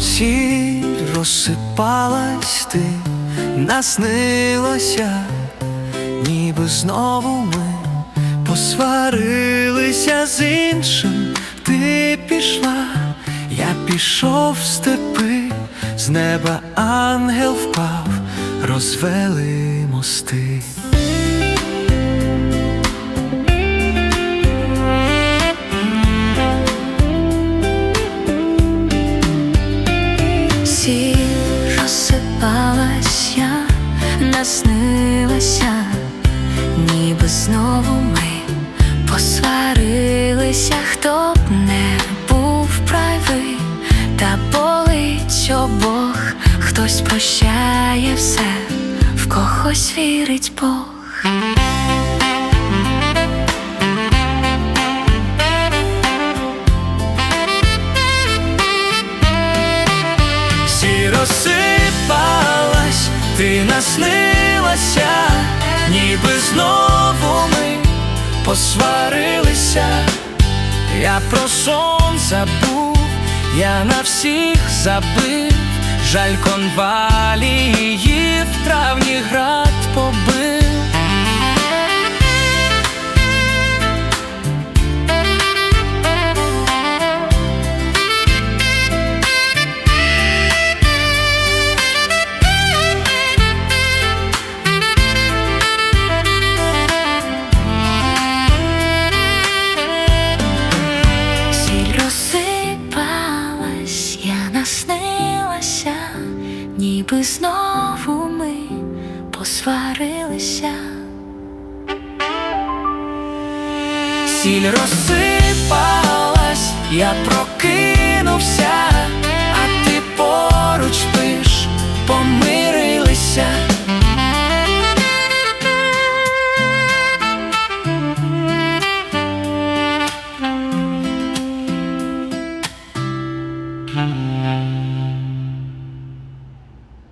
Сіль ти, наснилося, ніби знову ми посварилися з іншим, ти пішла, я пішов в степи, з неба ангел впав, розвели мости. Сіль розсипалась я, наснилася, ніби знову посварилися, хто б не був правий, та болить обох, хтось прощає все, в когось вірить Бог. Сі розсипалась, ти наснилася, ніби знову ми посварилися. Я про сон забув, я на всіх забив, жаль конвалії якби знову ми посварилися, сіль розсипалась, я прокинувся, а ти поруч пиш, помирилися. Mm-hmm.